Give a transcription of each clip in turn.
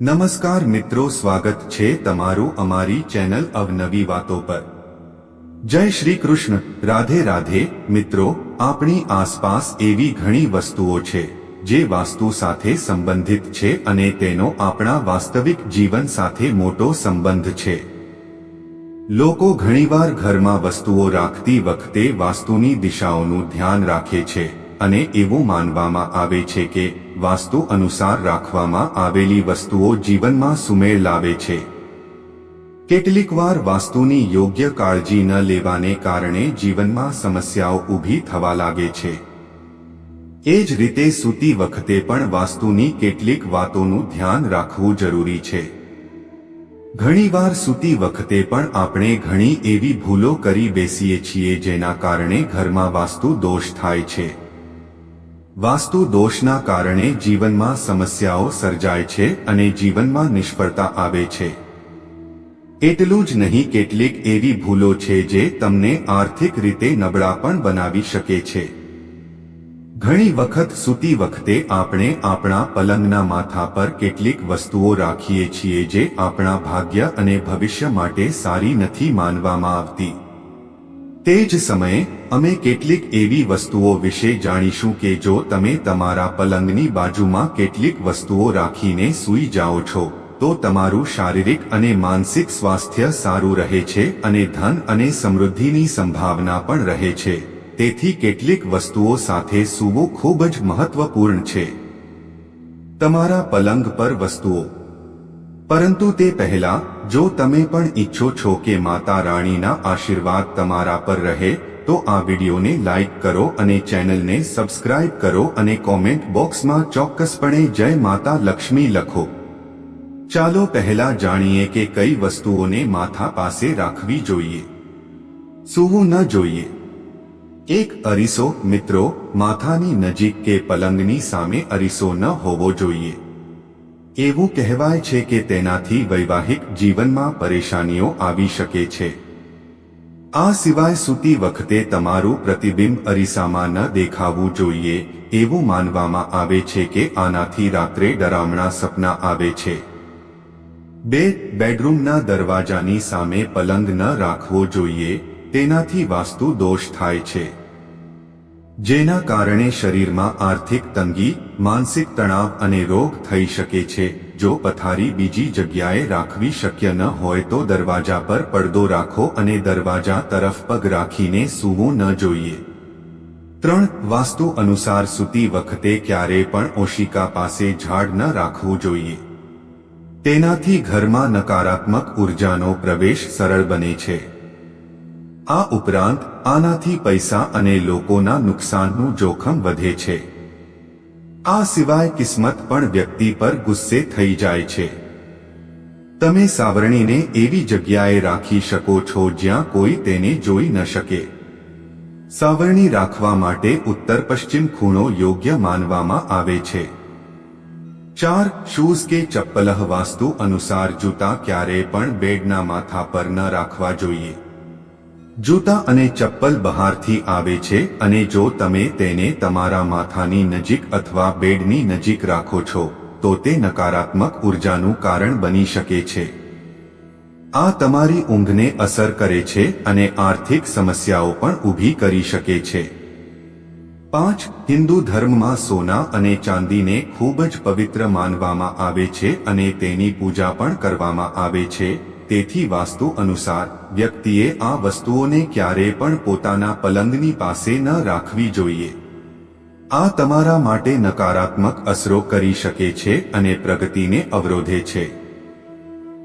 નમસ્કાર મિત્રો, સ્વાગત છે તમારું અમારી ચેનલ અવનવી વાતો પર. જય શ્રી કૃષ્ણ. રાધે રાધે. મિત્રો, આપણી આસપાસ એવી ઘણી વસ્તુઓ છે, જે વાસ્તુ સાથે સંબંધિત છે અને તેનો આપણા વાસ્તવિક જીવન સાથે મોટો સંબંધ છે. લોકો ઘણીવાર ઘરમાં વસ્તુઓ રાખતી વખતે વાસ્તુની દિશાઓનું ધ્યાન રાખે છે. અને એવું માનવામાં આવે છે કે વાસ્તુ અનુસાર રાખવામાં આવેલી વસ્તુઓ જીવનમાં સુમેળ લાવે છે. કેટલીકવાર વાસ્તુની યોગ્ય કાળજી ન લેવાને કારણે જીવનમાં સમસ્યાઓ ઊભી થવા લાગે છે. એ જ રીતે સૂતી વખતે પણ વાસ્તુની કેટલીક વાતોનું ધ્યાન રાખવું જરૂરી છે. ઘણીવાર સૂતી વખતે પણ આપણે ઘણી એવી ભૂલો કરી બેસીએ છીએ જેના કારણે ઘરમાં વાસ્તુ દોષ થાય છે. વાસ્તુ દોષના કારણે જીવનમાં સમસ્યાઓ સર્જાય છે અને જીવનમાં નિષ્ફળતા આવે છે. એટલું જ નહીં, કેટલીક એવી ભૂલો છે જે તમને આર્થિક રીતે નબળા પણ બનાવી શકે છે. ઘણી વખત સૂતી વખતે આપણે આપણા પલંગના માથા પર કેટલીક વસ્તુઓ રાખીએ છીએ જે આપણા ભાગ્ય અને ભવિષ્ય માટે સારી નથી માનવામાં આવતી. તે જ સમયે, અમે કેટલીક એવી વસ્તુઓ વિશે જાણીશું કે જો તમે તમારા પલંગની બાજુમાં કેટલીક વસ્તુઓ રાખીને સૂઈ જાઓ છો, તો તમારું શારીરિક અને માનસિક સ્વાસ્થ્ય સારું રહે છે અને ધન અને સમૃદ્ધિની સંભાવના પણ રહે છે. તેથી કેટલીક વસ્તુઓ સાથે સૂવું ખૂબ જ મહત્વપૂર્ણ છે. તમારા પલંગ પર વસ્તુઓ પરંતુ તે પહેલા, જો તમે પણ ઈચ્છો છો કે માતા રાણીના આશીર્વાદ તમારા પર રહે, તો આ વિડીયોને લાઈક કરો અને ચેનલને સબસ્ક્રાઇબ કરો અને કોમેન્ટ બોક્સમાં ચોક્કસપણે જય માતા લક્ષ્મી લખો. ચાલો પહેલા જાણીએ કે કઈ વસ્તુઓને માથા પાસે રાખવી જોઈએ. સૂવું ન જોઈએ. એક અરીસો, મિત્રો, માથાની નજીક કે પલંગની સામે અરીસો ન હોવો જોઈએ. એવું કહેવાય છે કે તેનાથી વૈવાહિક જીવનમાં પરેશાનીઓ આવી શકે છે. આ સિવાય સૂતી વખતે તમારું પ્રતિબિંબ અરીસામાં ન દેખાવું જોઈએ, એવું માનવામાં આવે છે કે આનાથી રાત્રે ડરામણા સપના આવે છે. બે, બેડરૂમના દરવાજાની સામે પલંગ ન રાખવો જોઈએ, તેનાથી વાસ્તુ દોષ થાય છે. જેના કારણે શરીરમાં આર્થિક તંગી, માનસિક તણાવ અને રોગ થઈ શકે છે. જો પથારી બીજી જગ્યાએ રાખવી શક્ય ન હોય તો દરવાજા પર પડદો રાખો અને દરવાજા તરફ પગ રાખીને સૂવું ન જોઈએ. ત્રણ, વાસ્તુ અનુસાર સૂતી વખતે ક્યારે પણ ઓશિકા પાસે ઝાડ ન રાખવું જોઈએ. તેનાથી ઘરમાં નકારાત્મક ઉર્જાનો પ્રવેશ સરળ બને છે. આ ઉપરાંત આનાથી પૈસા અને લોકોના નુકસાનનું જોખમ વધે છે. આ સિવાય કિસ્મત પણ વ્યક્તિ પર ગુસ્સે થઈ જાય છે. તમે સાવરણીને એવી જગ્યાએ રાખી શકો છો જ્યાં કોઈ તેને જોઈ ન શકે. સાવરણી રાખવા માટે ઉત્તર પશ્ચિમ ખૂણો યોગ્ય માનવામાં આવે છે. ચાર શૂઝ કે ચપ્પલહ વાસ્તુ અનુસાર જૂતા ક્યારેય પણ બેડના માથા પર ન રાખવા જોઈએ. જૂતા અને ચપ્પલ બહારથી આવે છે અને જો તમે તેને તમારા માથાની નજીક અથવા બેડની નજીક રાખો છો, તો તે નકારાત્મક ઉર્જાનું કારણ બની શકે છે. આ તમારી ઊંઘને અસર કરે છે અને આર્થિક સમસ્યાઓ પણ ઊભી કરી શકે છે. પાંચ, હિન્દુ ધર્મમાં સોના અને ચાંદીને ખૂબ જ પવિત્ર માનવામાં આવે છે અને તેની પૂજા પણ કરવામાં આવે છે. તેથી વાસ્તુ અનુસાર, વ્યક્તિએ આ વસ્તુઓને ક્યારેય પણ પોતાના પલંગની પાસે ન રાખવી જોઈએ. આ તમારા માટે નકારાત્મક અસરો કરી શકે છે અને પ્રગતિને અવરોધે છે.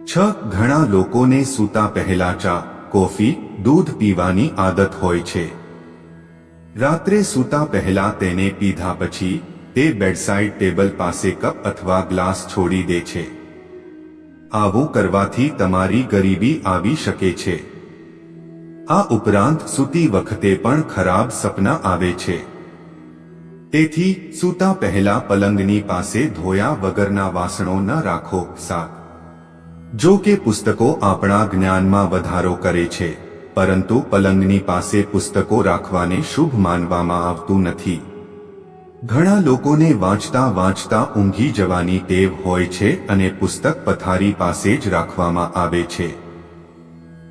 છ, ઘણા લોકોને સૂતા પહેલા ચા, કોફી, દૂધ પીવાની આદત હોય છે. રાત્રે સૂતા પહેલા તેને પીધા પછી, તે બેડસાઇડ ટેબલ પાસે કપ અથવા ગ્લાસ છોડી દે છે. આવું કરવાથી તમારી ગરીબી આવી શકે છે. આ ઉપરાંત સૂતી વખતે પણ ખરાબ સપના આવે છે. તેથી, સૂતા પહેલા પલંગની પાસે ધોયા વગરના વાસણો ન રાખો સાત જો કે પુસ્તકો આપણા જ્ઞાનમાં વધારો કરે છે, પરંતુ પલંગની પાસે પુસ્તકો રાખવાને શુભ માનવામાં આવતું નથી. ઘણા લોકોને વાંચતા વાંચતા ઊંઘી જવાની ટેવ હોય છે અને પુસ્તક પથારી પાસે જ રાખવામાં આવે છે.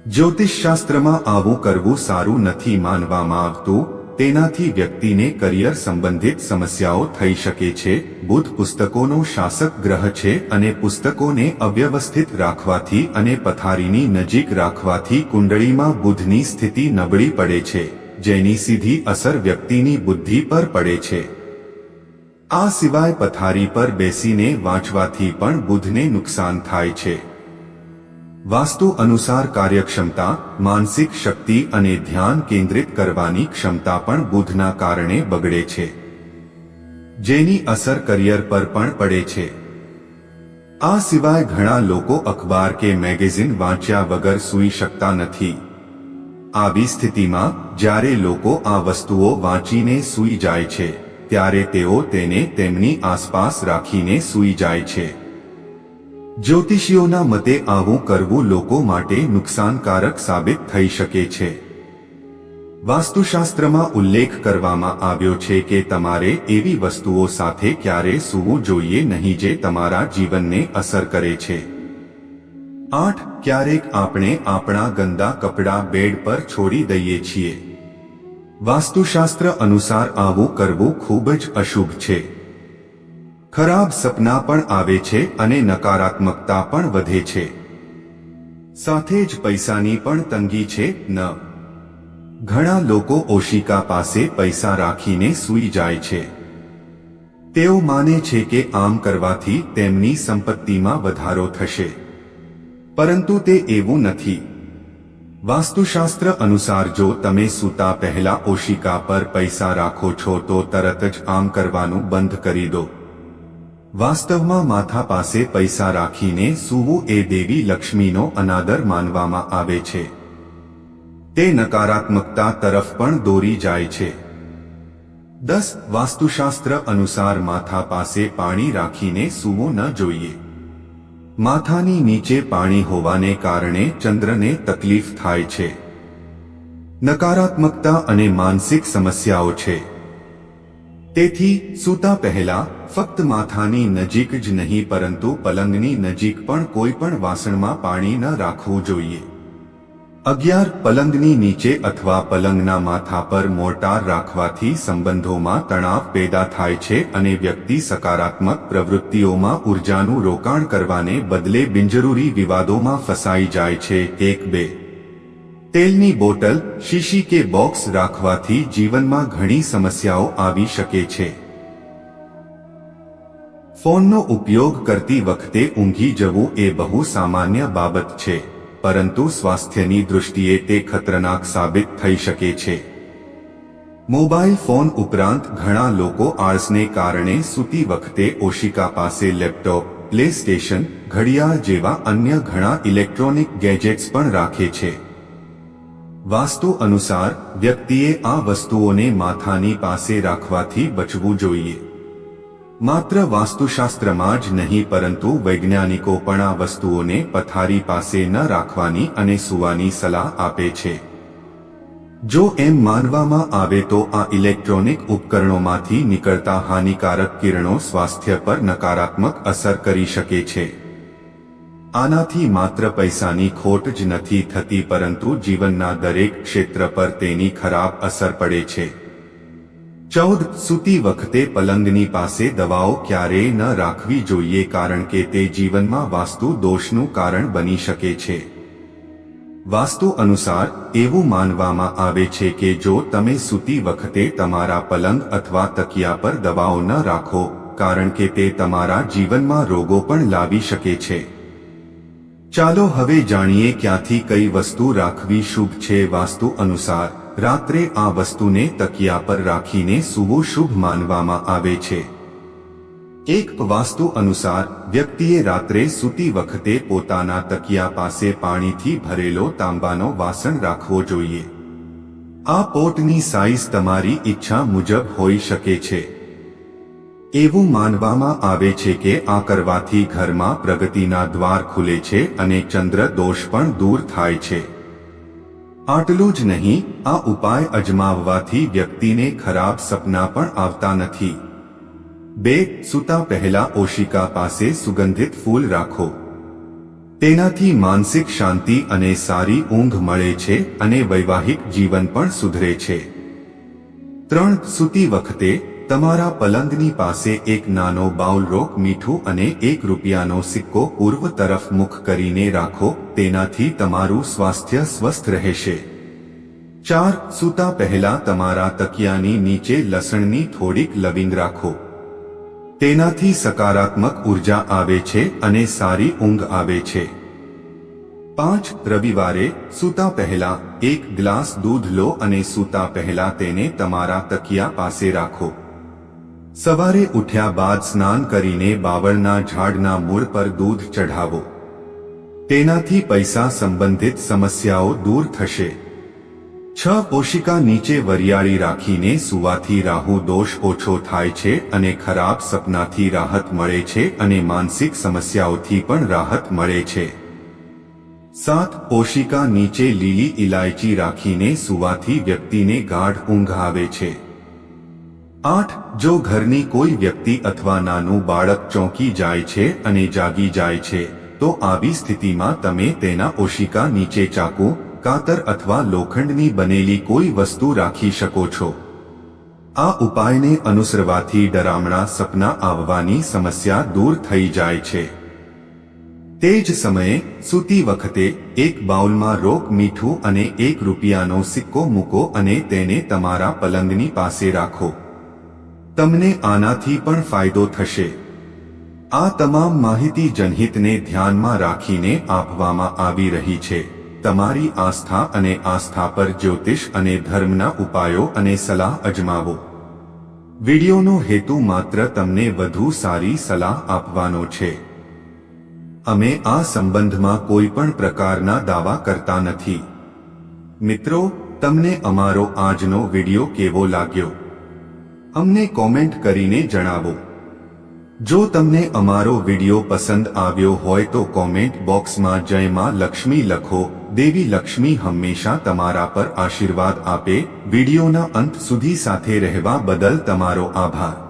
જ્યોતિષશાસ્ત્રમાં આવું કરવું સારું નથી માનવામાં આવતું તેનાથી વ્યક્તિને કરિયર સંબંધિત સમસ્યાઓ થઈ શકે છે બુધ પુસ્તકોનો શાસક ગ્રહ છે અને પુસ્તકોને અવ્યવસ્થિત રાખવાથી અને પથારીની નજીક રાખવાથી કુંડળીમાં બુધની સ્થિતિ નબળી પડે છે, જેની સીધી અસર વ્યક્તિની બુદ્ધિ પર પડે છે. આ સિવાય પથારી પર બેસીને વાંચવાથી પણ બુધને નુકસાન થાય છે. વાસ્તુ અનુસાર કાર્યક્ષમતા, માનસિક શક્તિ અને ધ્યાન કેન્દ્રિત કરવાની ક્ષમતા પણ બુધના કારણે બગડે છે. જેની અસર કરિયર પર પણ પડે છે. આ સિવાય ઘણા લોકો અખબાર કે મેગેઝિન વાંચ્યા વગર સૂઈ શકતા નથી. આવી સ્થિતિમાં, જ્યારે લોકો આ વસ્તુઓ વાંચીને સૂઈ જાય છે. ત્યારે તેઓ તેને તેમની આસપાસ રાખીને સૂઈ જાય છે. જ્યોતિષીઓના મતે આવું કરવું લોકો માટે નુકસાનકારક સાબિત થઈ શકે છે. વાસ્તુશાસ્ત્રમાં ઉલ્લેખ કરવામાં આવ્યો છે કે તમારે એવી વસ્તુઓ સાથે ક્યારે સૂવું જોઈએ નહીં જે તમારા જીવનને અસર કરે છે. આઠ. ક્યારેક આપણે આપણા ગંદા કપડાં બેડ પર છોડી દઈએ છીએ. વાસ્તુશાસ્ત્ર અનુસાર આવું કરવું ખૂબ જ અશુભ છે. ખરાબ સપના પણ આવે છે અને નકારાત્મકતા પણ વધે છે. સાથે જ પૈસાની પણ તંગી છે, ન. ઘણા લોકો ઓશિકા પાસે પૈસા રાખીને સૂઈ જાય છે. તેઓ માને છે કે આમ કરવાથી તેમની સંપત્તિમાં વધારો થશે. પરંતુ તે એવું નથી. વાસ્તુશાસ્ત્ર અનુસાર જો તમે સૂતા પહેલા ઓશિકા પર પૈસા રાખો છો તો તરત જ આમ કરવાનું બંધ કરી દો. વાસ્તવમાં માથા પાસે પૈસા રાખીને સૂવું એ દેવી લક્ષ્મીનો અનાદર માનવામાં આવે છે. તે નકારાત્મકતા તરફ પણ દોરી જાય છે. દસ, વાસ્તુશાસ્ત્ર અનુસાર માથા પાસે પાણી રાખીને સૂવું ન જોઈએ. માથાની નીચે પાણી હોવાને કારણે ચંદ્રને તકલીફ થાય છે. નકારાત્મકતા અને માનસિક સમસ્યાઓ છે. તેથી, સૂતા પહેલા ફક્ત માથાની નજીક જ નહીં પરંતુ પલંગની નજીક પણ કોઈ પણ વાસણમાં પાણી ન રાખવું જોઈએ. અગિયાર પલંગની નીચે અથવા પલંગના માથા પર મોર્ટાર રાખવાથી સંબંધોમાં તણાવ પેદા થાય છે અને વ્યક્તિ સકારાત્મક પ્રવૃત્તિઓમાં ઉર્જાનું રોકાણ કરવાને બદલે બિનજરૂરી વિવાદોમાં ફસાઈ જાય છે. એક બે. તેલની બોટલ, શીશી કે બોક્સ રાખવાથી જીવનમાં ઘણી સમસ્યાઓ આવી શકે છે. ફોનનો ઉપયોગ કરતી વખતે ઊંઘી જવું એ બહુ સામાન્ય બાબત છે. પરંતુ સ્વાસ્થ્યની દૃષ્ટિએ તે ખતરનાક સાબિત થઈ શકે છે. મોબાઈલ ફોન ઉપરાંત ઘણા લોકો આળસને કારણે સૂતી વખતે ઓશિકા પાસે લેપટોપ પ્લે સ્ટેશન ઘડિયાળ જેવા અન્ય ઘણા ઇલેક્ટ્રોનિક ગેજેટ્સ પણ રાખે છે. વાસ્તુ અનુસાર, વ્યક્તિએ આ વસ્તુઓને માથાની પાસે રાખવાથી બચવું જોઈએ. માત્ર વાસ્તુશાસ્ત્રમાં જ નહીં, પરંતુ વૈજ્ઞાનિકો પણ આ વસ્તુઓને પથારી પાસે ન રાખવાની અને સુવાની સલાહ આપે છે. જો એમ માનવામાં આવે તો આ ઇલેક્ટ્રોનિક ઉપકરણોમાંથી નીકળતા હાનિકારક કિરણો સ્વાસ્થ્ય પર નકારાત્મક અસર કરી શકે છે. આનાથી માત્ર પૈસાની ખોટ જ નથી થતી, પરંતુ જીવનના દરેક ક્ષેત્ર પર તેની ખરાબ અસર પડે છે. ચૌદ સૂતી વખતે પલંગની પાસે દવાઓ ક્યારેય ન રાખવી જોઈએ કારણ કે તે જીવનમાં વાસ્તુ દોષનું કારણ બની શકે છે. વાસ્તુ અનુસાર, એવું માનવામાં આવે છે કે જો તમે સૂતી વખતે તમારા પલંગ અથવા તકિયા પર દવાઓ ન રાખો, કારણ કે તે તમારા જીવનમાં રોગો પણ લાવી શકે છે. ચાલો હવે જાણીએ ક્યાંથી કઈ વસ્તુ રાખવી શુભ છે વાસ્તુ અનુસાર. રાત્રે આ વસ્તુને તકિયા પર રાખીને સૂવું શુભ માનવામાં આવે છે. એક વાસ્તુ અનુસાર, વ્યક્તિએ રાત્રે સૂતી વખતે પોતાના તકિયા પાસે પાણીથી ભરેલો તાંબાનો વાસણ રાખવો જોઈએ. આ પોટની સાઈઝ તમારી ઈચ્છા મુજબ હોઈ શકે છે. એવું માનવામાં આવે છે કે આ કરવાથી ઘરમાં પ્રગતિના દ્વાર ખુલે છે અને ચંદ્ર દોષ પણ દૂર થાય છે. આટલું જ નહીં, આ ઉપાય અજમાવવાથી વ્યક્તિને ખરાબ સપના પણ આવતા નથી. બે, સૂતા પહેલા ઓશિકા પાસે સુગંધિત ફૂલ રાખો. તેનાથી માનસિક શાંતિ અને સારી ઊંઘ મળે છે અને વૈવાહિક જીવન પણ સુધરે છે. ત્રણ, સૂતી વખતે તમારા પલંગની પાસે એક નાનો બાઉલ રોક મીઠું અને એક રૂપિયાનો સિક્કો પૂર્વ તરફ મુખ કરીને રાખો, તેનાથી તમારું સ્વાસ્થ્ય સ્વસ્થ રહેશે. ચાર, સૂતા પહેલા તમારા તકિયાની નીચે લસણની થોડીક લવિંગ રાખો. તેનાથી સકારાત્મક ઊર્જા આવે છે અને સારી ઊંઘ આવે છે. પાંચ, રવિવારે સૂતા પહેલા એક ગ્લાસ દૂધ લો અને સૂતા પહેલા તેને તમારા તકિયા પાસે રાખો. સવારે ઉઠ્યા બાદ સ્નાન કરીને બાવળના ઝાડના મૂળ પર દૂધ ચઢાવો. તેનાથી પૈસા સંબંધિત સમસ્યાઓ દૂર થશે. છ પોષિકા નીચે વરિયાળી રાખીને સુવાથી રાહુ દોષ ઓછો થાય છે અને ખરાબ સપનાથી રાહત મળે છે અને માનસિક સમસ્યાઓથી પણ રાહત મળે છે. સાત ઓશિકા નીચે લીલી ઇલાયચી રાખીને સુવાથી વ્યક્તિને ગાઢ ઊંઘ આવે છે. આઠ, જો ઘરની કોઈ વ્યક્તિ અથવા નાનું બાળક ચોંકી જાય છે અને જાગી જાય છે, તો આવી સ્થિતિમાં તમે તેના ઓશિકા નીચે ચાકુ, કાતર અથવા લોખંડની બનેલી કોઈ વસ્તુ રાખી શકો છો. આ ઉપાયને અનુસરવાથી ડરામણા સપના આવવાની સમસ્યા દૂર થઈ જાય છે. તે જ સમયે, સૂતી વખતે, એક બાઉલમાં રોક મીઠું અને એક રૂપિયાનો સિક્કો મૂકો અને તેને તમારા પલંગની પાસે રાખો. તમને આનાથી પણ ફાયદો થશે. આ તમામ માહિતી જનહિતને ધ્યાનમાં રાખીને આપવામાં આવી રહી છે. તમારી આસ્થા અને આસ્થા પર જ્યોતિષ અને ધર્મના ઉપાયો અને સલાહ અજમાવો. વિડિયોનો હેતુ માત્ર તમને વધુ સારી સલાહ આપવાનો છે. અમે આ સંબંધમાં કોઈ પણ પ્રકારના દાવા કરતા નથી. મિત્રો, તમને અમારો આજનો વિડિયો કેવો લાગ્યો? અમને કોમેન્ટ કરીને જણાવો. જો તમને અમારો વિડિયો પસંદ આવ્યો હોય તો કોમેન્ટ બોક્સમાં જય માં લક્ષ્મી લખો, દેવી લક્ષ્મી હંમેશા તમારા પર આશીર્વાદ આપે, વિડિયોના અંત સુધી સાથે રહેવા બદલ તમારો આભાર.